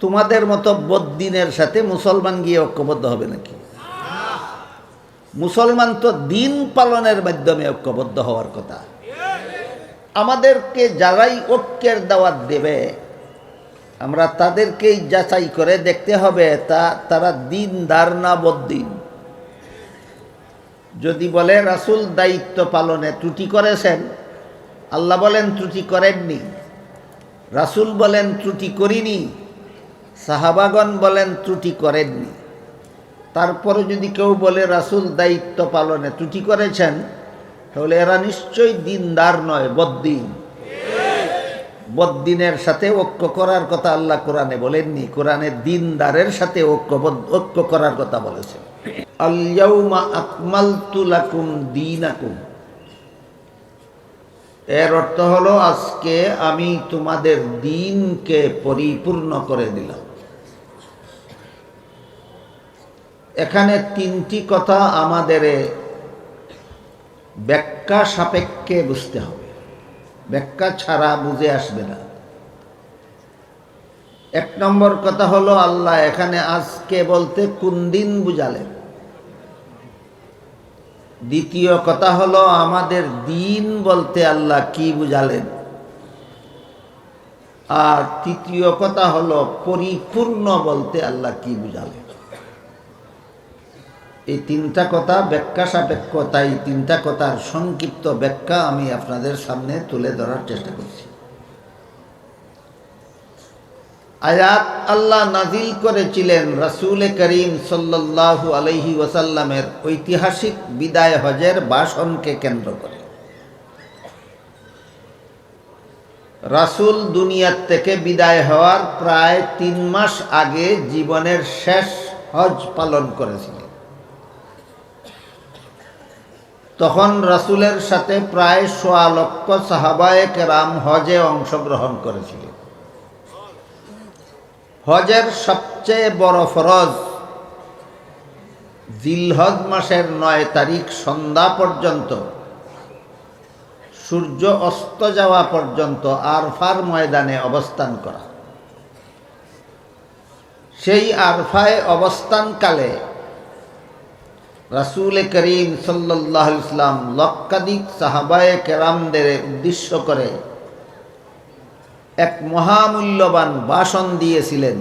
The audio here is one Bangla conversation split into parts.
তোমাদের মতো বদ্দিনের সাথে মুসলমান গিয়ে ঐক্যবদ্ধ হবে নাকি? মুসলমান তো দিন পালনের মাধ্যমে ঐক্যবদ্ধ হওয়ার কথা। আমাদেরকে যারাই ঐক্যের দাওয়াত দেবে, আমরা তাদেরকেই যাচাই করে দেখতে হবে, তা, তারা দিনদার না বদ্দিন। যদি বলে রাসুল দায়িত্ব পালনে ত্রুটি করেছেন, আল্লাহ বলেন ত্রুটি করেননি, রাসুল বলেন ত্রুটি করিনি সাহাবাগন বলেন, ত্রুটি করেননি। তারপরে যদি কেউ বলে, রাসুল দায়িত্ব পালনে ত্রুটি করেছেন, তাহলে এরা নিশ্চয়ই দিনদার নয়, বদ্দিন। বদ্দিনের সাথে ঐক্য করার কথা আল্লাহ কোরআনে বলেননি, কোরআনে দিনদারের সাথে ঐক্য ঐক্য করার কথা বলেছেন। আল্লাউমা এর অর্থ হলো, আজকে আমি তোমাদের দিনকে পরিপূর্ণ করে দিলাম। এখানে তিনটি কথা আমাদের ব্যাখ্যা সাপেক্ষে বুঝতে হবে। ব্যাখ্যা ছাড়া বুঝে আসবে না। এক নম্বর কথা হলো, আল্লাহ এখানে আজকে বলতে কোন দিন বুঝালেন? দ্বিতীয় কথা হলো, আমাদের দিন বলতে আল্লাহ কি বুঝালেন? আর তৃতীয় কথা হলো, পরিপূর্ণ বলতে আল্লাহ কি বুঝালেন? এই তিনটা কথা ব্যাখ্যা সাপেক্ষ, তাই তিনটা কথার সংক্ষিপ্ত ব্যাখ্যা আমি আপনাদের সামনে তুলে ধরার চেষ্টা করছি। আয়াত আল্লাহ নাজিল করেছিলেন রাসুল করিম সাল্লাল্লাহু আলহি ওয়াসাল্লামের ঐতিহাসিক বিদায় হজের বাসনকে কেন্দ্র করে। রাসুল দুনিয়ার থেকে বিদায় হওয়ার প্রায় তিন মাস আগে জীবনের শেষ হজ পালন করেছিলেন। তখন রাসুলের সাথে প্রায় সোয়া লক্ষ সাহাবায়ে কেরাম হজে অংশগ্রহণ করেছিলেন। হজের সবচেয়ে বড় ফরজ জিলহজ মাসের নয় তারিখ সন্ধ্যা পর্যন্ত, সূর্য অস্ত যাওয়া পর্যন্ত আরফার ময়দানে অবস্থান করা। সেই আরফায় অবস্থানকালে রাসুল করিম সাল্লাহ ইসলাম লক্ষাধিক সাহাবায় কেরামদের উদ্দেশ্য করে এক মহামূল্যবান ভাষণ দিয়েছিলেন।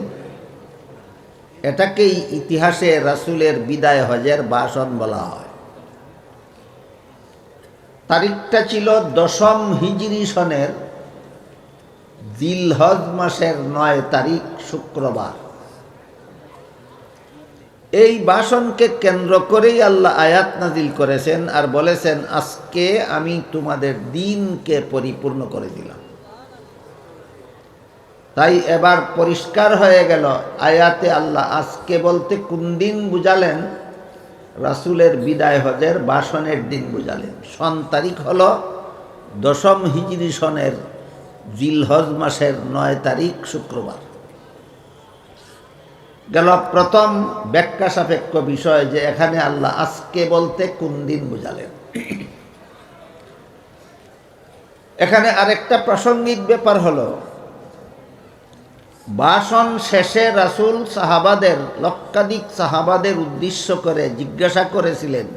এটাকেই ইতিহাসে রাসুলের বিদায় হজের ভাষণ বলা হয়। তারিখটা ছিল দশম হিজরি সনের জিলহজ মাসের নয় তারিখ শুক্রবার। এই বাসনকে কেন্দ্র করেই আল্লাহ আয়াত নাজিল করেছেন আর বলেছেন, আজকে আমি তোমাদের দিনকে পরিপূর্ণ করে দিলাম। তাই এবার পরিষ্কার হয়ে গেল, আয়াতে আল্লাহ আজকে বলতে কোন দিন বুঝালেন? রাসুলের বিদায় হজের বাসনের দিন বুঝালেন। সন তারিখ হল দশম হিজরি সনের জিলহজ মাসের নয় তারিখ শুক্রবার। গেল প্রথম ব্যাখ্যা সাপেক্ষ বিষয় যে এখানে আল্লাহ আজকে বলতে কোন দিন বুঝালেন। এখানে আরেকটা প্রাসঙ্গিক ব্যাপার হলো, ভাষণ শেষে রাসুল সাহাবাদের, লক্ষাধিক সাহাবাদের উদ্দেশ্য করে জিজ্ঞাসা করেছিলেন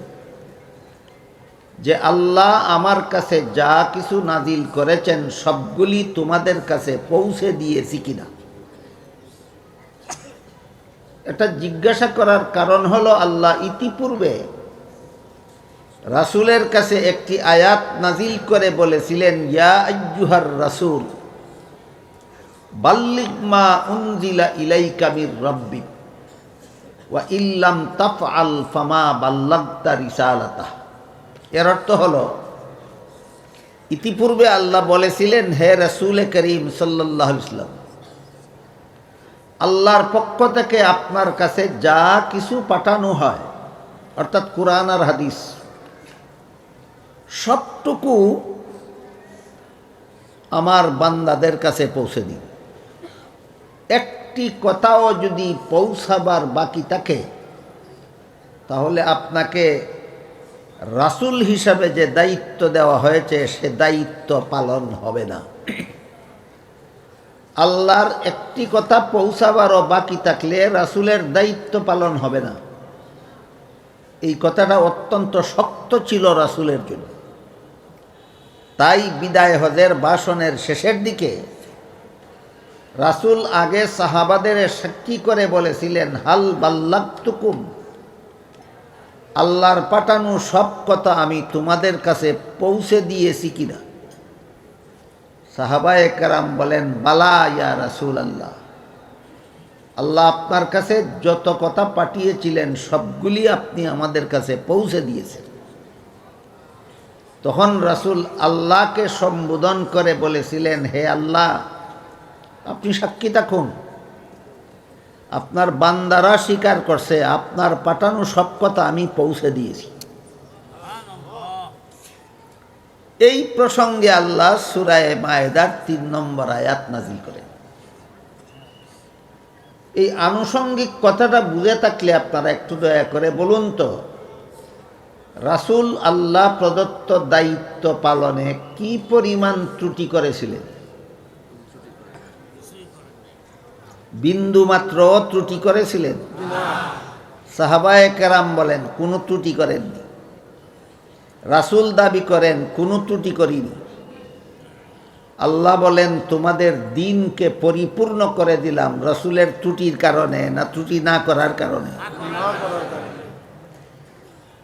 যে, আল্লাহ আমার কাছে যা কিছু নাজিল করেছেন সবগুলি তোমাদের কাছে পৌঁছে দিয়েছি কিনা? এটা জিজ্ঞাসা করার কারণ হলো আল্লাহ ইতিপূর্বে রাসুলের কাছে একটি আয়াত নাজিল করে বলেছিলেন, ইয়া আজ্জুহার রাসুল বাল্লিক মা উনজিলা ইলাইকা মির রব্বি ওয়া ইল্লাম তাফআল ফামা বাল্লাগতা রিসালাতা এর অর্থ হলো, ইতিপূর্বে আল্লাহ বলেছিলেন, হে রাসূল করিম সাল্লাল্লাহু আলাইহি সাল্লাম আল্লাহর পক্ষ থেকে আপনার কাছে যা কিছু পাঠানো হয়, অর্থাৎ কোরআন আর হাদিস, সবটুকু আমার বান্দাদের কাছে পৌঁছে দিন। একটি কথাও যদি পৌঁছাবার বাকি থাকে, তাহলে আপনাকে রাসুল হিসাবে যে দায়িত্ব দেওয়া হয়েছে, সে দায়িত্ব পালন হবে না। আল্লাহর একটি কথা পৌঁছাবারও বাকি থাকলে রাসুলের দায়িত্ব পালন হবে না। এই কথাটা অত্যন্ত শক্ত ছিল রাসুলের জন্য। তাই বিদায় হজের ভাষণের শেষের দিকে রাসুল আগে সাহাবাদের সাক্ষী করে বলেছিলেন, হাল বাল্লাকুম আল্লাহর পাঠানো সব কথা আমি তোমাদের কাছে পৌঁছে দিয়েছি কিনা? সাহাবায়ে কারাম বলেন বালা ইয়া রাসুল আল্লাহ আল্লাহ আপনার কাছে যত কথা পাঠিয়েছিলেন, সবগুলি আপনি আমাদের কাছে পৌঁছে দিয়েছেন। তখন রাসুল আল্লাহকে সম্বোধন করে বলেছিলেন, হে আল্লাহ, আপনি সাক্ষী থাকুন। আপনার বান্দারা স্বীকার করছে, আপনার পাঠানো সব কথা আমি পৌঁছে দিয়েছি। এই প্রসঙ্গে আল্লাহ সুরায় মায়েদার তিন নম্বর আয়াত নাজিল করেন। এই আনুষঙ্গিক কথাটা বুঝে থাকলে আপনারা একটু দয়া করে বলুন তো, রাসুল আল্লাহ প্রদত্ত দায়িত্ব পালনে কি পরিমাণ ত্রুটি করেছিলেন? বিন্দু মাত্র ত্রুটি করেছিলেন? সাহাবায় কেরাম বলেন, কোনো ত্রুটি করেননি। রাসুল দাবি করেন, কোনো ত্রুটি করিনি। আল্লাহ বলেন, তোমাদের দিনকে পরিপূর্ণ করে দিলাম রাসুলের ত্রুটির কারণে না ত্রুটি না করার কারণে।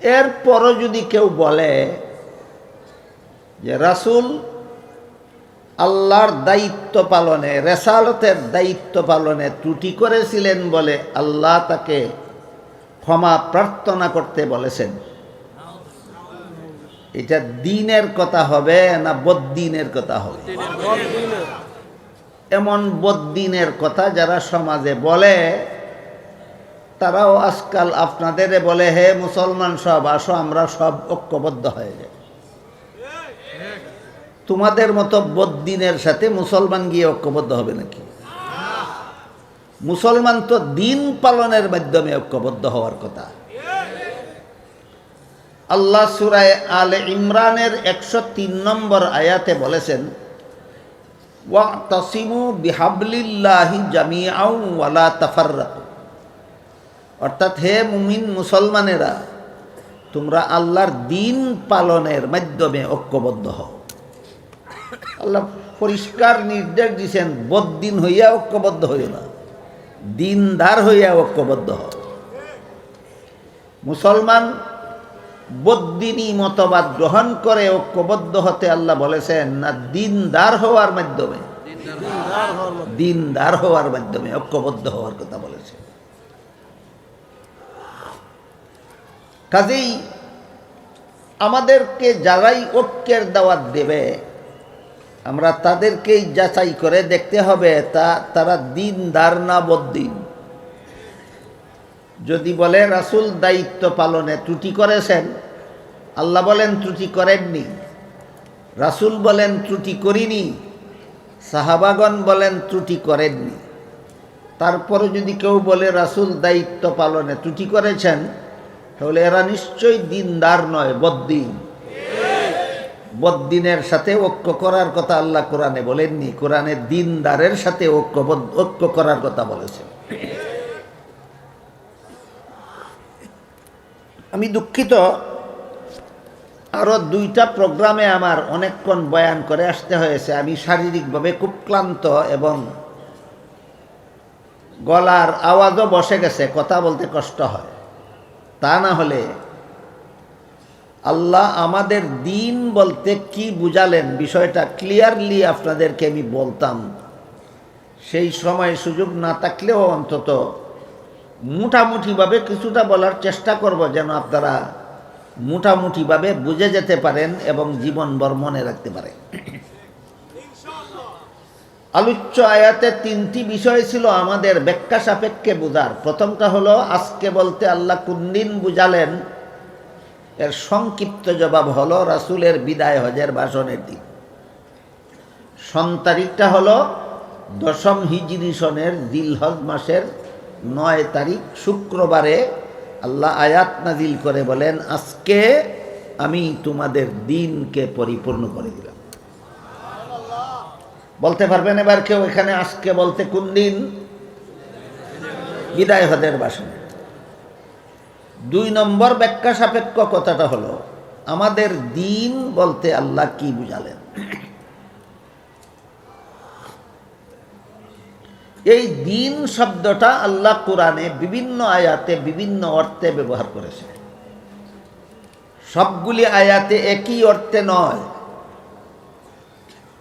এরপরও যদি কেউ বলে যে রাসুল আল্লাহর দায়িত্ব পালনে, রেসালতের দায়িত্ব পালনে ত্রুটি করেছিলেন বলে আল্লাহ তাকে ক্ষমা প্রার্থনা করতে বলেছেন। এটা দিনের কথা হবে না বদ্দিনের কথা হবে? এমন বদ্দিনের কথা যারা সমাজে বলে, তারাও আজকাল আপনাদের বলে, হে মুসলমান সব, আসো, আমরা সব ঐক্যবদ্ধ হয়ে যাই। তোমাদের মতো বদ্দিনের সাথে মুসলমান গিয়ে ঐক্যবদ্ধ হবে নাকি? মুসলমান তো দিন পালনের মাধ্যমে ঐক্যবদ্ধ হওয়ার কথা। আল্লাহ সুরায় আলে ইমরানের একশো তিন নম্বর আয়াতে বলেছেন ওয়া তসিমু বিহাবলিল্লাহি জামিয়াউ ওয়ালা অর্থাৎ হে মুমিন মুসলমানেরা, তোমরা আল্লাহর দিন পালনের মাধ্যমে ঐক্যবদ্ধ হও। আল্লাহ পরিষ্কার নির্দেশ দিয়েছেন বদ্দিন হইয়া ঐক্যবদ্ধ হইও না, দিনদার হইয়া ঐক্যবদ্ধ হও। মুসলমান বদ্দিনী মতবাদ গ্রহণ করে ঐক্যবদ্ধ হতে আল্লাহ বলেছেন, না, দিনদার হওয়ার মাধ্যমে, দিনদার হওয়ার মাধ্যমে ঐক্যবদ্ধ হওয়ার কথা বলেছে। কাজেই আমাদেরকে যারাই ঐক্যের দাওয়াত দেবে, আমরা তাদেরকেই যাচাই করে দেখতে হবে, তা, তারা দিনদার না বদ্দিন। যদি বলে রাসুল দায়িত্ব পালনে ত্রুটি করেছেন, আল্লাহ বলেন ত্রুটি করেননি, রাসুল বলেন ত্রুটি করিনি সাহাবাগন বলেন ত্রুটি করেননি। তারপরে যদি কেউ বলে রাসুল দায়িত্ব পালনে ত্রুটি করেছেন, তাহলে এরা নিশ্চয়ই দিনদার নয়, বদ্দিন। বদ্দিনের সাথে ঐক্য করার কথা আল্লাহ কোরআনে বলেননি, কোরআনে দিনদারের সাথে ঐক্য ঐক্য করার কথা বলেছেন। আমি দুঃখিত। আরও দুইটা প্রোগ্রামে আমার অনেকক্ষণ বয়ান করে আসতে হয়েছে। আমি শারীরিকভাবে খুব ক্লান্ত এবং গলার আওয়াজও বসে গেছে, কথা বলতে কষ্ট হয়। তা না হলে আল্লাহ আমাদের দিন বলতে কি বুঝালেন বিষয়টা ক্লিয়ারলি আপনাদেরকে আমি বলতাম। সেই সময় সুযোগ না থাকলেও অন্তত মোটামুটিভাবে কিছুটা বলার চেষ্টা করব যেন আপনারা মোটামুটিভাবে বুঝে যেতে পারেন এবং জীবনভর মনে রাখতে পারেন। আলোচ্য আয়াতে তিনটি বিষয় ছিল আমাদের ব্যাখ্যা সাপেক্ষে বোঝার। প্রথমটা হলো, আজকে বলতে আল্লাহ কুন্দিন বুঝালেন? এর সংক্ষিপ্ত জবাব হলো, রাসুলের বিদায় হজের ভাষণের দিন। সন্তারিখটা হলো, দশম হিজরি সনের দিলহজ মাসের নয় তারিখ শুক্রবারে আল্লাহ আয়াত নাজিল করে বলেন, আজকে আমি তোমাদের দিনকে পরিপূর্ণ করে দিলাম। বলতে পারবেন এবার কেউ এখানে আজকে বলতে কোন দিন? বিদায় হদের বাসনে। দুই নম্বর ব্যাখ্যা সাপেক্ষ কথাটা হলো, আমাদের দিন বলতে আল্লাহ কি বুঝালেন? এই দিন শব্দটা আল্লাহ কোরআনে বিভিন্ন আয়াতে, বিভিন্ন অর্থে ব্যবহার করেছে। সবগুলি আয়াতে একই অর্থে নয়।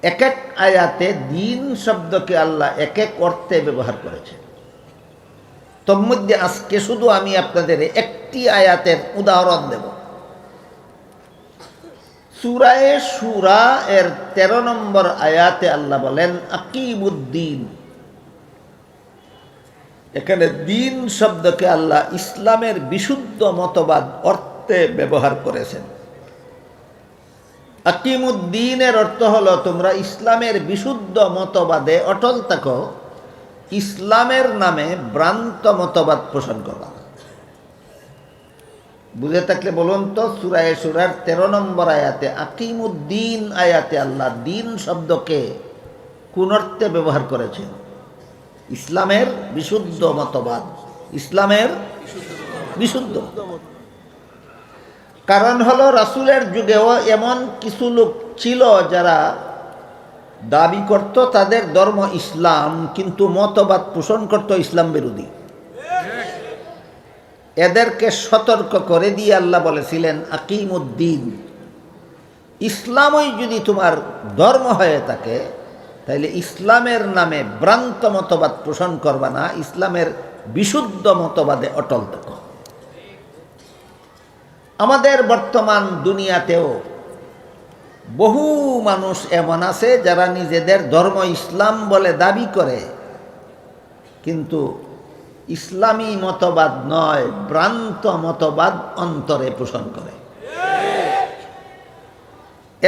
এক এক আয়াতে দিন শব্দকে আল্লাহ এক এক অর্থে ব্যবহার করেছে। তোর মধ্যে আজকে শুধু আমি আপনাদের একটি আয়াতের উদাহরণ দেব। সুরায়ে সুরা এর তেরো নম্বর আয়াতে আল্লাহ বলেন আকিমুদ্দিন এখানে দিন শব্দকে আল্লাহ ইসলামের বিশুদ্ধ মতবাদ অর্থে ব্যবহার করেছেন। আকিমুদ্দিনের অর্থ হলো, তোমরা ইসলামের বিশুদ্ধ মতবাদে অটল থাকো, ইসলামের নামে ভ্রান্ত মতবাদ পোষণ করা। বুঝে থাকলে বলুন তো, সুরায় সুরার তেরো নম্বর আয়াতে আকিমুদ্দিন আয়াতে আল্লাহ দিন শব্দকে কোন অর্থে ব্যবহার করেছেন? ইসলামের বিশুদ্ধ মতবাদ। ইসলামের বিশুদ্ধ। কারণ হলো রাসুলের যুগেও এমন কিছু লোক ছিল যারা দাবি করত তাদের ধর্ম ইসলাম, কিন্তু মতবাদ পোষণ করত ইসলাম বিরোধী। এদেরকে সতর্ক করে দিয়ে আল্লাহ বলেছিলেন আকিমুদ্দিন ইসলামই যদি তোমার ধর্ম হয়ে থাকে তাইলে ইসলামের নামে ভ্রান্ত মতবাদ পোষণ করবা না, ইসলামের বিশুদ্ধ মতবাদে অটল থাকো। আমাদের বর্তমান দুনিয়াতেও বহু মানুষ এমন আছে যারা নিজেদের ধর্ম ইসলাম বলে দাবি করে, কিন্তু ইসলামী মতবাদ নয়, ভ্রান্ত মতবাদ অন্তরে পোষণ করে।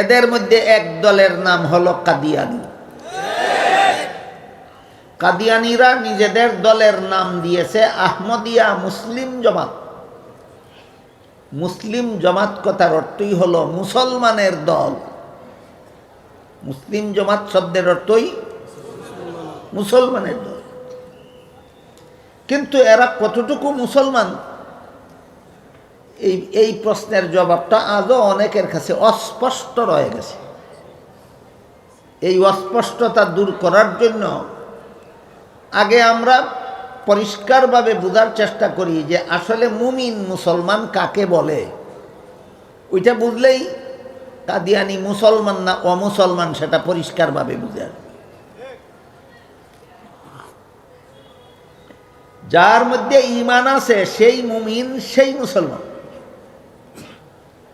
এদের মধ্যে এক দলের নাম হলো কাদিয়ানি। কাদিয়ানিরা নিজেদের দলের নাম দিয়েছে আহমদিয়া মুসলিম জমাত। মুসলিম জমাত কথার অর্থই হলো মুসলমানের দল। মুসলিম জমাত শব্দের অর্থই মুসলমানের দল। কিন্তু এরা কতটুকু মুসলমান? এই এই প্রশ্নের জবাবটা আজও অনেকের কাছে অস্পষ্ট রয়ে গেছে। এই অস্পষ্টতা দূর করার জন্য আগে আমরা পরিষ্কারভাবে বোঝার চেষ্টা করি যে আসলে মুমিন মুসলমান কাকে বলে? ওইটা বুঝলেই কাদিয়ানি মুসলমান না অমুসলমান সেটা পরিষ্কারভাবে বুঝে আসবে যার মধ্যে ইমান আছে, সেই মুমিন, সেই মুসলমান।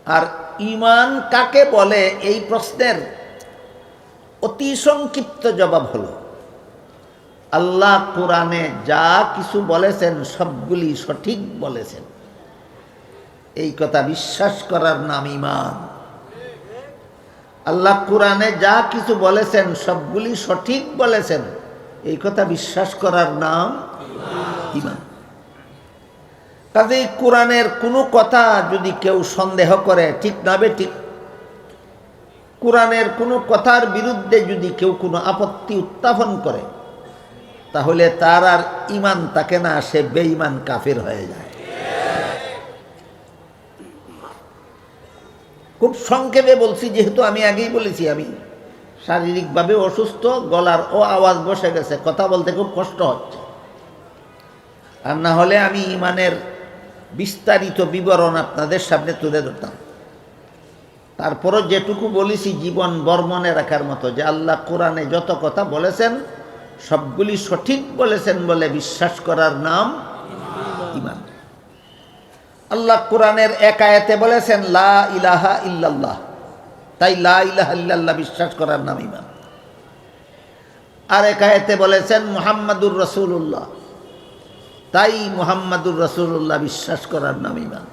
আর ইমান কাকে বলে? এই প্রশ্নের অতি সংক্ষিপ্ত জবাব হলো আল্লাহ কোরআনে যা কিছু বলেছেন, সবগুলি সঠিক বলেছেন। এই কথা বিশ্বাস করার নাম ইমান আল্লাহ কোরআনে যা কিছু বলেছেন, সবগুলি সঠিক বলেছেন। এই কথা বিশ্বাস করার নাম ইমান কাজে কোরআনের কোনো কথা যদি কেউ সন্দেহ করে, ঠিক না বে ঠিক, কোরআনের কোনো কথার বিরুদ্ধে যদি কেউ কোনো আপত্তি উত্থাপন করে তাহলে তার আর ইমান তাকে না, সে বেঈমান কাফের হয়ে যায়। খুব সংক্ষেপে বলছি, যেহেতু আমি আগেই বলেছি, আমি শারীরিকভাবে অসুস্থ, গলার ও আওয়াজ বসে গেছে, কথা বলতে খুব কষ্ট হচ্ছে। আর না হলে আমি ইমানের বিস্তারিত বিবরণ আপনাদের সামনে তুলে ধরতাম। তারপরও যেটুকু বলেছি, জীবন বর্মনে রাখার মতো, যে আল্লাহ কোরআনে যত কথা বলেছেন সবগুলি সঠিক বলেছেন বলে বিশ্বাস করার নাম ইমান আল্লাহ কোরআনের এক বলেছেন, লা ইলাহা ইল্লাল্লাহ। তাই লা ইলাহা ইল্লাল্লাহ বিশ্বাস করার নাম ইমান আর এক বলেছেন, মোহাম্মদুর রসুল্লাহ তাই মুহাম্মাদুর রসুল্লাহ বিশ্বাস করার নাম ইমান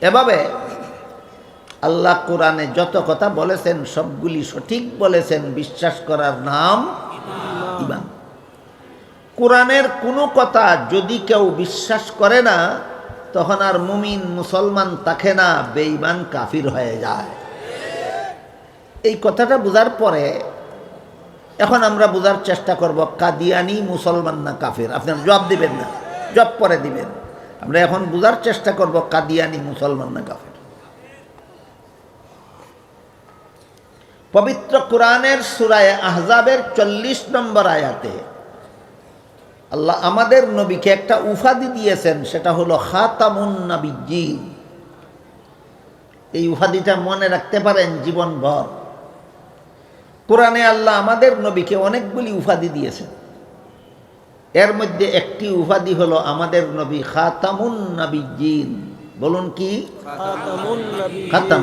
এভাবে আল্লাহ কোরআনে যত কথা বলেছেন, সবগুলি সঠিক বলেছেন, বিশ্বাস করার নাম ইমান কোরআনের কোনো কথা যদি কেউ বিশ্বাস করে না, তখন আর মুমিন মুসলমান তাকে না বেঈমান কাফির হয়ে যায়। এই কথাটা বোঝার পরে এখন আমরা বোঝার চেষ্টা করব, কাদিয়ানি মুসলমান না কাফির? আপনার জব দিবেন না, জব পরে দিবেন। আমরা এখন বোঝার চেষ্টা করব, কাদিয়ানি মুসলমান না কাফের। পবিত্র কোরআনের সুরায় আহজাবের চল্লিশ নম্বর আয়াতে আল্লাহ আমাদের নবীকে একটা উফাদি দিয়েছেন সেটা হলো খাতামুন নাবিজ্জিন এই উফাদিটা মনে রাখতে পারেন জীবনভর। কোরআনে আল্লাহ আমাদের নবীকে অনেকগুলি উপাধি দিয়েছেন। এর মধ্যে একটি উপাধি হলো আমাদের নবী খাতামুন নাবিজিন বলুন কি? খাতাম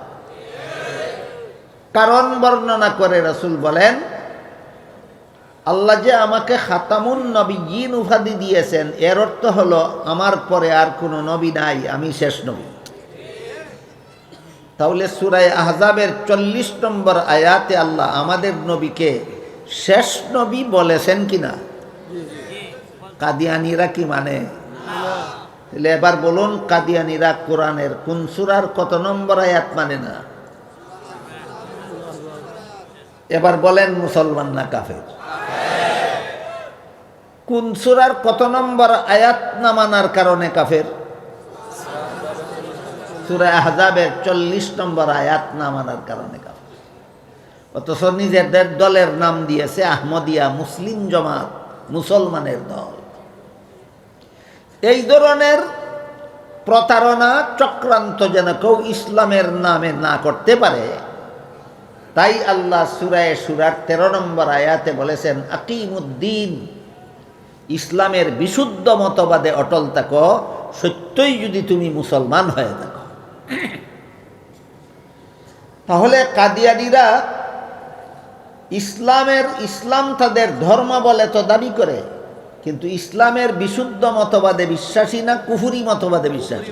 কারণ বর্ণনা করে রাসূল বলেন, আল্লাহ যে আমাকে খাতামুন নবীন উপাধি দিয়েছেন, এর অর্থ হলো আমার পরে আর কোনো নবী নাই, আমি শেষ নবী। তাহলে সুরায় আহজাবের চল্লিশ নম্বর আয়াতে আল্লাহ আমাদের নবীকে শেষ নবী বলেছেন কিনা? কাদিয়ানিরা কি মানে? এবার বলুন, কাদিয়ানিরা কোরআনের কোন সুরার কত নম্বর আয়াত মানে না? এবার বলেন মুসলমান না কাফের? কোন সুরার কত নম্বর আয়াত না মানার কারণে কাফের? সুরা আহজাবের চল্লিশ নম্বর আয়াত না মানার কারণে কাফের। অথচ নিজেদের দলের নাম দিয়েছে আহমদিয়া মুসলিম জমাত, মুসলমানের দল। এই ধরনের প্রতারণা চক্রান্ত যেন কেউ ইসলামের নামে না করতে পারে তাই আল্লাহ সুরায় সুরার তেরো নম্বর আয়াতে বলেছেন আকিমুদ্দিন। ইসলামের বিশুদ্ধ মতবাদে অটল থাকো সত্যই যদি তুমি মুসলমান হয়ে থাকো। তাহলে কাদিয়ানিরা ইসলামের ইসলাম তাদের ধর্ম বলে তো দাবি করে কিন্তু ইসলামের বিশুদ্ধ মতবাদে বিশ্বাসী না কুফুরি মতবাদে বিশ্বাসী?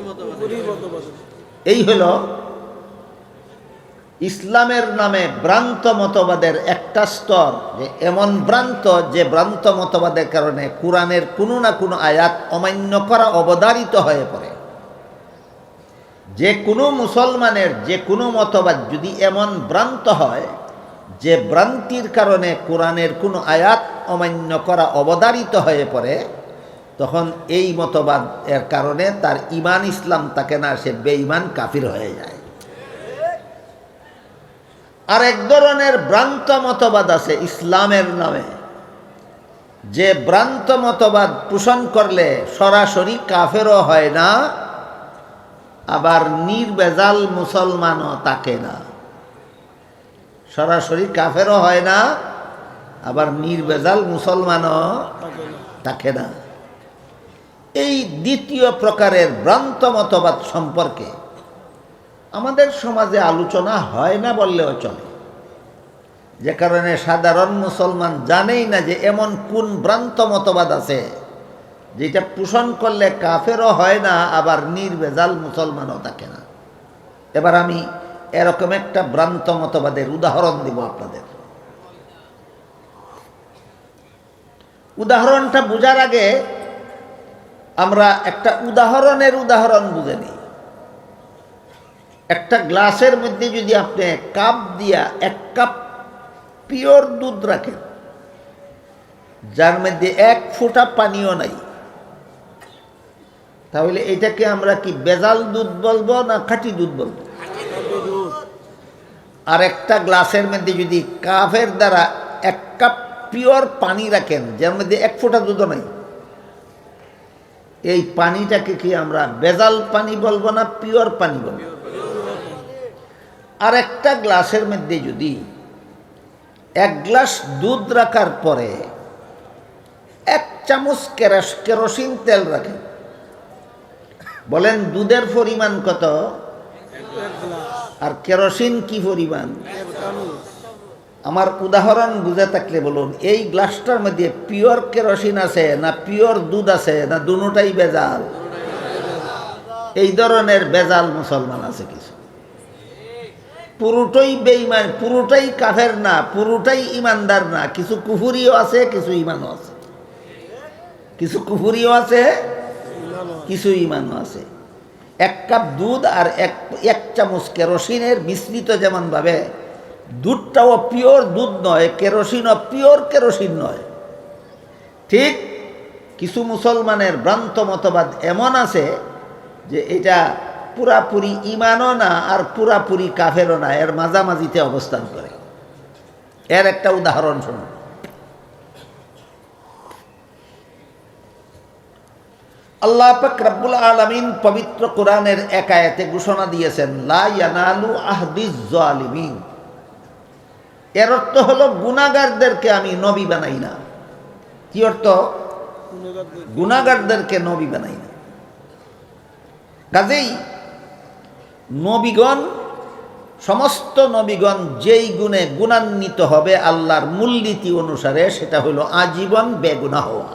এই হলো ইসলামের নামে ভ্রান্ত মতবাদের একটা স্তর, যে এমন ভ্রান্ত যে ভ্রান্ত মতবাদের কারণে কোরআনের কোনো না কোনো আয়াত অমান্য করা অবধারিত হয়ে পড়ে। যে কোনো মুসলমানের যে কোনো মতবাদ যদি এমন ভ্রান্ত হয়, যে ভ্রান্তির কারণে কোরআনের কোনো আয়াত অমান্য করা অবধারিত হয়ে পড়ে, তখন এই মতবাদ এর কারণে তার ইমান ইসলাম তাকে না, সে বেঈমান কাফির হয়ে যায়। আর এক ধরনের ভ্রান্ত মতবাদ আছে ইসলামের নামে। যে ভ্রান্ত মতবাদ পোষণ করলে সরাসরি কাফেরও হয় না, আবার নির্বেজাল মুসলমানও তাকে না। সরাসরি কাফেরও হয় না, আবার নির্বেজাল মুসলমানও তাকে না। এই দ্বিতীয় প্রকারের ভ্রান্ত মতবাদ সম্পর্কে আমাদের সমাজে আলোচনা হয় না বললেও চলে। যে কারণে সাধারণ মুসলমান জানেই না যে এমন কোন ভ্রান্ত মতবাদ আছে, যেটা পোষণ করলে কাফেরও হয় না, আবার নির্বেজাল মুসলমানও থাকে না। এবার আমি এরকম একটা ভ্রান্ত মতবাদের উদাহরণ দিব আপনাদের। উদাহরণটা বোঝার আগে আমরা একটা উদাহরণের উদাহরণ বুঝে নিই। একটা গ্লাসের মধ্যে যদি আপনি কাপ দিয়া এক কাপ পিওর দুধ রাখেন, যার মধ্যে এক ফোঁটা পানিও নাই, তাহলে এটাকে আমরা কি বেজাল দুধ বলব না খাঁটি দুধ বলব? আর একটা গ্লাসের মধ্যে যদি কাপের দ্বারা এক কাপ পিওর পানি রাখেন, যার মধ্যে এক ফোঁটা দুধও নাই, এই পানিটাকে কি আমরা বেজাল পানি বলব না পিওর পানি বলব? আর একটা গ্লাসের মধ্যে যদি এক গ্লাস দুধ রাখার পরে এক চামচ কেরাস, কেরোসিন তেল রাখেন বলেন দুধের পরিমাণ কত? আর কেরোসিন কি পরিমাণ? আমার উদাহরণ বুঝে থাকলে বলুন, এই গ্লাসটার মধ্যে পিওর কেরোসিন আছে না পিওর দুধ আছে না দুটাই বেজাল? এই ধরনের বেজাল মুসলমান আছে কিছু। পুরোটাই বেইমান পুরোটাই কাফের না, পুরোটাই ইমানদার না। কিছু কুফুরিও আছে, কিছু ইমানও আছে। কিছু কুফুরিও আছে, কিছু ইমানও আছে। এক কাপ দুধ আর এক এক চামচ কেরোসিনের মিশ্রিত যেমনভাবে দুধটাও পিওর দুধ নয়, কেরোসিনও পিওর কেরোসিন নয়। ঠিক কিছু মুসলমানের ভ্রান্ত মতবাদ এমন আছে যে এটা পুরাপুরি ইমানও না আর পুরাপুরি কাফেরও না, এর মাঝামাঝিতে অবস্থান করে। এর একটা উদাহরণ শুনুন। আল্লাহ পাক রব্বুল আলমিন পবিত্র কোরআনের একায়েতে ঘোষণা দিয়েছেন, লা ইয়ানালু আহদিজ জালিমিন। এর অর্থ হলো গুনাগারদেরকে আমি নবী বানাই না। কি অর্থ? গুনাগারদেরকে নবী বানাই না। কাজেই নবীগণ, সমস্ত নবীগণ যেই গুণে গুণান্বিত হবে আল্লাহর মূলনীতি অনুসারে সেটা হলো আজীবন বেগুনা হওয়া।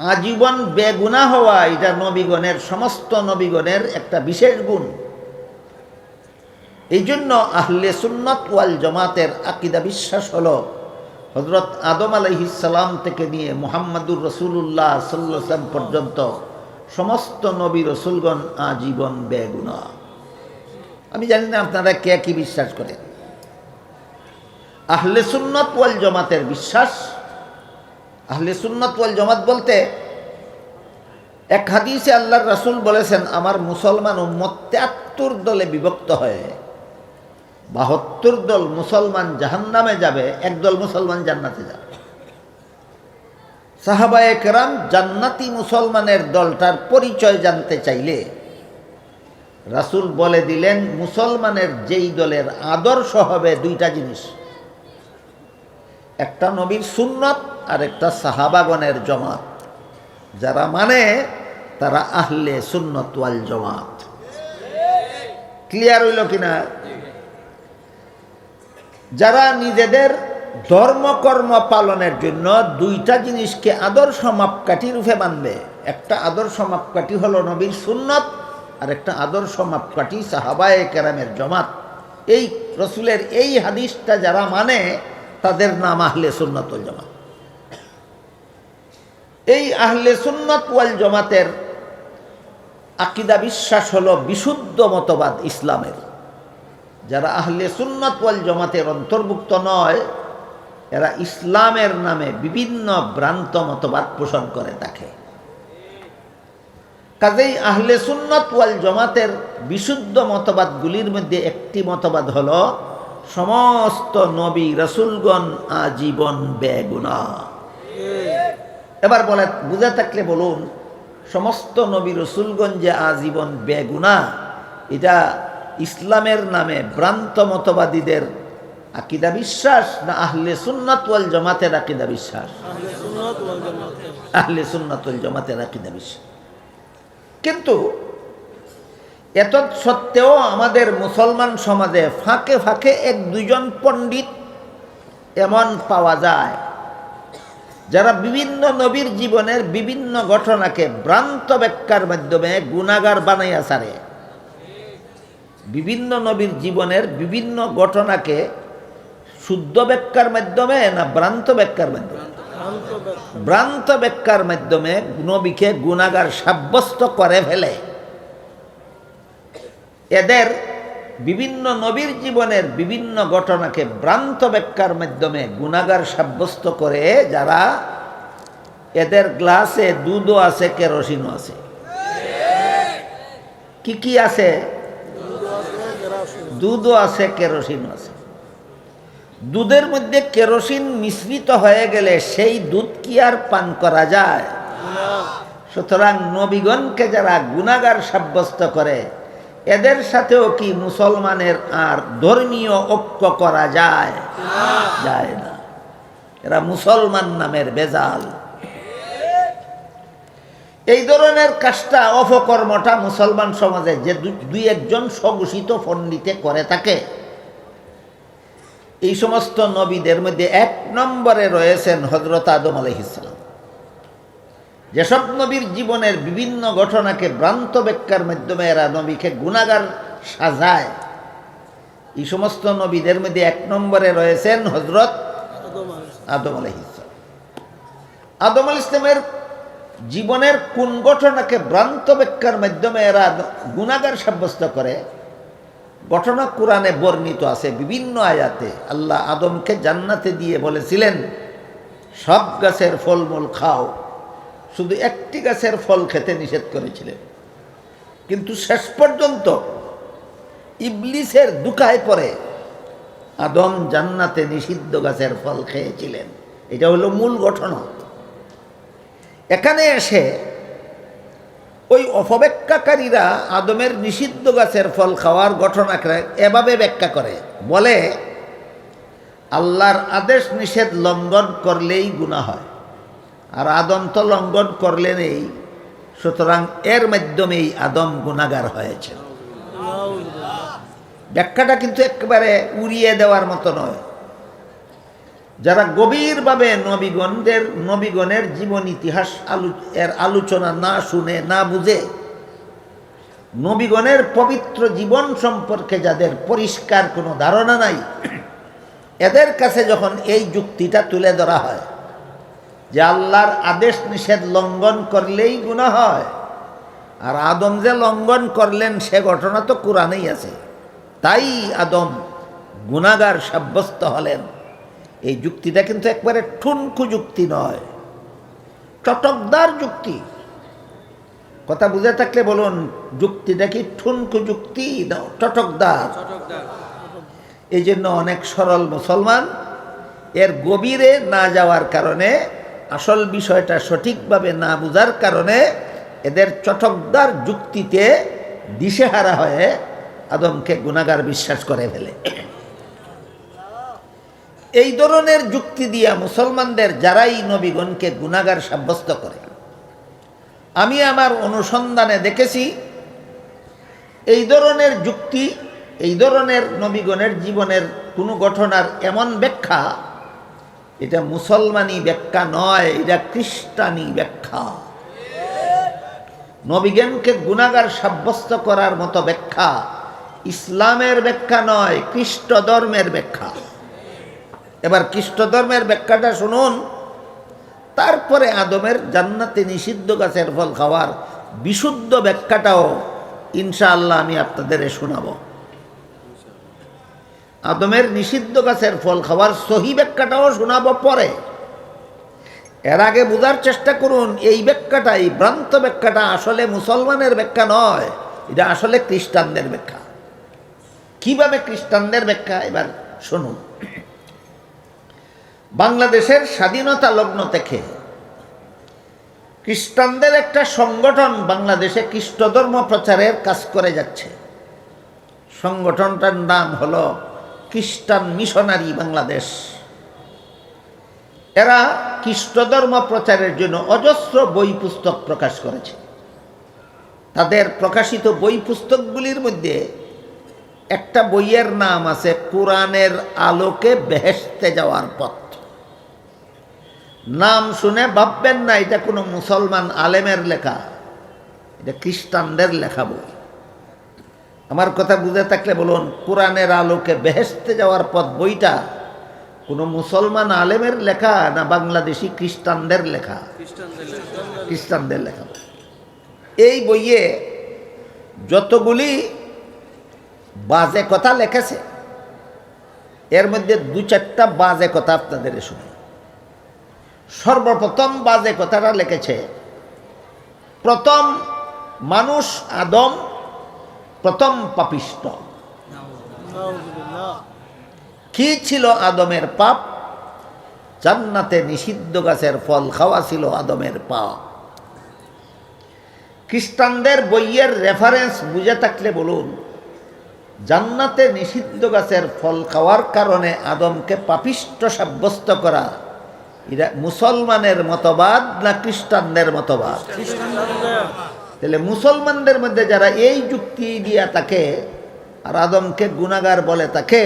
আজীবন বেগুনা হওয়া, এটা নবীগণের, সমস্ত নবীগণের একটা বিশেষ গুণ। এই জন্য আহলে সুন্নত ওয়াল জমাতের আকিদা বিশ্বাস হল হজরত আদম আলহিসাল্লাম থেকে নিয়ে মোহাম্মদুর রসুল্লাহ সাল্লাম পর্যন্ত সমস্ত নবী রসুলগণ আজীবন বেগুনা। আমি জানি না আপনারা কে কি বিশ্বাস করেন। আহলে সুন্নত ওয়াল জমাতের বিশ্বাস। আহলে সুন্নত ওয়াল জমাত বলতে এক হাদিসে আল্লাহর রাসূল বলেছেন, আমার মুসলমান উম্মত তেয়াত্তর দলে বিভক্ত হয়ে বাহাত্তর দল মুসলমান জাহান্নামে যাবে একদল মুসলমান জান্নাতে যাবে। সাহাবায়ে কেরাম জান্নাতি মুসলমানের দলটার পরিচয় জানতে চাইলে রাসূল বলে দিলেন, মুসলমানের যেই দলের আদর্শ হবে দুইটা জিনিস। একটা নবীর সুন্নত, আর একটা সাহাবাগণের জমাত। যারা মানে তারা আহলে সুন্নত ওয়াল জমাত। ক্লিয়ার হইল কিনা? যারা নিজেদের ধর্মকর্ম পালনের জন্য দুইটা জিনিসকে আদর্শ মাপকাঠি রূপে মানবে একটা আদর্শ মাপকাঠি হলো নবীর সুন্নত, আর একটা আদর্শ মাপকাঠি সাহাবায়ে কেরামের জমাত। এই রসুলের এই হাদিসটা যারা মানে তাদের নাম আহলে সুন্নত জমাত। এই আহলে সুন্নত ওয়াল জমাতের আকিদা বিশ্বাস হলো বিশুদ্ধ মতবাদ ইসলামের। যারা আহলে সুন্নত ওয়াল জমাতের অন্তর্ভুক্ত নয় এরা ইসলামের নামে বিভিন্ন ভ্রান্ত মতবাদ পোষণ করে থাকে কাজেই আহলে সুন্নত ওয়াল জমাতের বিশুদ্ধ মতবাদগুলির মধ্যে একটি মতবাদ হল, সমস্ত নবী রসুলগণ আজীবন বেগুনা। এবার বলে, বুঝে থাকলে বলুন, সমস্ত নবী রসুলগণ যে আজীবন বেগুনা, এটা ইসলামের নামে ভ্রান্ত মতবাদীদের আকিদা বিশ্বাস না আহলে সুন্নাত ওয়াল জমাতের আকিদা বিশ্বাস? আহলে সুন্নাত ওয়াল জমাতের। আকিদা বিশ্বাস। কিন্তু এত সত্ত্বেও আমাদের মুসলমান সমাজে ফাঁকে ফাঁকে এক দুজন পণ্ডিত এমন পাওয়া যায় যারা বিভিন্ন নবীর জীবনের বিভিন্ন ঘটনাকে ভ্রান্ত ব্যাখ্যার মাধ্যমে গুণাগার বানাইয়া সারে বিভিন্ন নবীর জীবনের বিভিন্ন ঘটনাকে শুদ্ধ ব্যাখ্যার মাধ্যমে না ভ্রান্ত ব্যাখ্যার মাধ্যমে? ভ্রান্ত ব্যাখ্যার মাধ্যমে নবীকে গুণাগার সাব্যস্ত করে ফেলে। এদের বিভিন্ন নবীর জীবনের বিভিন্ন ঘটনাকে ভ্রান্ত ব্যাখ্যার মাধ্যমে গুণাগার সাব্যস্ত করে যারা এদের গ্লাসে দুধও আছে, কেরোসিনও আছে। কি কি আছে? দুধও আছে, কেরোসিনও আছে। দুধের মধ্যে কেরোসিন মিশ্রিত হয়ে গেলে সেই দুধ কি আর পান করা যায়? সুতরাং নবীগণকে যারা গুণাগার সাব্যস্ত করে, এদের সাথেও কি মুসলমানের আর ধর্মীয় ঐক্য করা যায়? যায় না। এরা মুসলমান নামের বেজাল। এই ধরনের কাজটা, অপকর্মটা মুসলমান সমাজে যে দুই একজন স্বঘোষিত পণ্ডিতে করে থাকে। এই সমস্ত নবীদের মধ্যে এক নম্বরে রয়েছেন হজরত আদম আলহিসাম যেসব নবীর জীবনের বিভিন্ন ঘটনাকে ভ্রান্ত ব্যাখ্যার মাধ্যমে এরা নবীকে গুণাগার সাজায়। এই সমস্ত নবীদের মধ্যে এক নম্বরে রয়েছেন হজরত আদম আলহিসাম আদম আল ইসলামের জীবনের কোন ঘটনাকে ভ্রান্ত ব্যাখ্যার মাধ্যমে এরা গুণাগার সাব্যস্ত করে? ঘটনা কোরআনে বর্ণিত আছে, বিভিন্ন আয়াতে আল্লাহ আদমকে জান্নাতে দিয়ে বলেছিলেন, সব গাছের ফলমূল খাও, শুধু একটি গাছের ফল খেতে নিষেধ করেছিলেন। কিন্তু শেষ পর্যন্ত ইবলিসের দুকায় পরে আদম জান্নাতে নিষিদ্ধ গাছের ফল খেয়েছিলেন। এটা হলো মূল ঘটনা। এখানে এসে ওই অপব্যাখ্যাকারীরা আদমের নিষিদ্ধ গাছের ফল খাওয়ার ঘটনাকে এভাবে ব্যাখ্যা করে। বলে, আল্লাহর আদেশ নিষেধ লঙ্ঘন করলেই গুণা হয়। আর আদম তো লঙ্ঘন করলেন এই সুতরাং এর মাধ্যমেই আদম গুণাগার হয়েছে। ব্যাখ্যাটা কিন্তু একেবারে উড়িয়ে দেওয়ার মতো নয়। যারা গভীরভাবে নবীগণদের, নবীগণের জীবন ইতিহাস আলু, এর আলোচনা না শুনে, না বুঝে, নবীগণের পবিত্র জীবন সম্পর্কে যাদের পরিষ্কার কোনো ধারণা নাই, এদের কাছে যখন এই যুক্তিটা তুলে ধরা হয়, যে আল্লাহর আদেশ নিষেধ লঙ্ঘন করলেই গুণা হয়, আর আদম যে লঙ্ঘন করলেন সে ঘটনা তো কোরআনেই আছে। তাই আদম গুণাগার সাব্যস্ত হলেন। এই যুক্তিটা কিন্তু একবারে ঠুনকু যুক্তি নয়, চটকদার যুক্তি। কথা বুঝে থাকলে বলুন, যুক্তিটা কি ঠুনকু যুক্তি? না, চটকদার। এই জন্য অনেক সরল মুসলমান, এর গভীরে না যাওয়ার কারণে, আসল বিষয়টা সঠিকভাবে না বুঝার কারণে, এদের চটকদার যুক্তিতে দিশেহারা হয়ে আদমকে গুণাগার বিশ্বাস করে ফেলে। এই ধরনের যুক্তি দিয়া মুসলমানদের যারাই নবীগণকে গুণাগার সাব্যস্ত করে। আমি আমার অনুসন্ধানে দেখেছি, এই ধরনের যুক্তি, এই ধরনের নবীগণের জীবনের কোনো ঘটনার এমন ব্যাখ্যা, এটা মুসলমানি ব্যাখ্যা নয়, এটা খ্রিস্টানি ব্যাখ্যা। নবীগণকে গুণাগার সাব্যস্ত করার মতো ব্যাখ্যা ইসলামের ব্যাখ্যা নয় খ্রিস্ট ধর্মের ব্যাখ্যা। এবার খ্রিস্ট ধর্মের ব্যাখ্যাটা শুনুন। তারপরে আদমের জান্নাতে নিষিদ্ধ গাছের ফল খাওয়ার বিশুদ্ধ ব্যাখ্যাটাও ইনশাআল্লাহ আমি আপনাদের শোনাব। আদমের নিষিদ্ধ গাছের ফল খাওয়ার সহি ব্যাখ্যাটাও শোনাবো পরে। এর আগে বোঝার চেষ্টা করুন, এই ব্যাখ্যাটা, এই ভ্রান্ত ব্যাখ্যাটা আসলে মুসলমানের ব্যাখ্যা নয়, এটা আসলে খ্রিস্টানদের ব্যাখ্যা। কীভাবে খ্রিস্টানদের ব্যাখ্যা? এবার শুনুন। বাংলাদেশের স্বাধীনতা লগ্ন থেকে খ্রিস্টানদের একটা সংগঠন বাংলাদেশে খ্রিস্ট ধর্ম প্রচারের কাজ করে যাচ্ছে। সংগঠনটার নাম হলো খ্রিস্টান মিশনারি বাংলাদেশ। এরা খ্রিস্ট ধর্ম প্রচারের জন্য অজস্র বই পুস্তক প্রকাশ করেছে। তাদের প্রকাশিত বই পুস্তকগুলির মধ্যে একটা বইয়ের নাম আছে কোরআনের আলোকে বেহেস্তে যাওয়ার পথ। নাম শুনে ভাববেন না এটা কোনো মুসলমান আলেমের লেখা এটা খ্রিস্টানদের লেখা বই। আমার কথা বুঝে থাকলে বলুন কোরআনের আলোকে বেহেস্তে যাওয়ার পথ বইটা কোনো মুসলমান আলেমের লেখা না বাংলাদেশি খ্রিস্টানদের লেখা। খ্রিস্টানদের লেখা। এই বইয়ে যতগুলি বাজে কথা লেখেছে এর মধ্যে দু চারটা বাজে কথা আপনাদের শুনে। সর্বপ্রথম বাজে কথাটা লিখেছে। প্রথম মানুষ আদম, প্রথম পাপিষ্ট। কি ছিল আদমের পাপ? জান্নাতে নিষিদ্ধ গাছের ফল খাওয়া ছিল আদমের পাপ। খ্রিস্টানদের বইয়ের রেফারেন্স বুঝে থাকলে বলুন, জান্নাতে নিষিদ্ধ গাছের ফল খাওয়ার কারণে আদমকে পাপিষ্ট সাব্যস্ত করা এরা মুসলমানের মতবাদ না খ্রিস্টানদের মতবাদ? তাহলে মুসলমানদের মধ্যে যারা এই যুক্তি দিয়া তাকে আর আদমকে গুণাগার বলে তাকে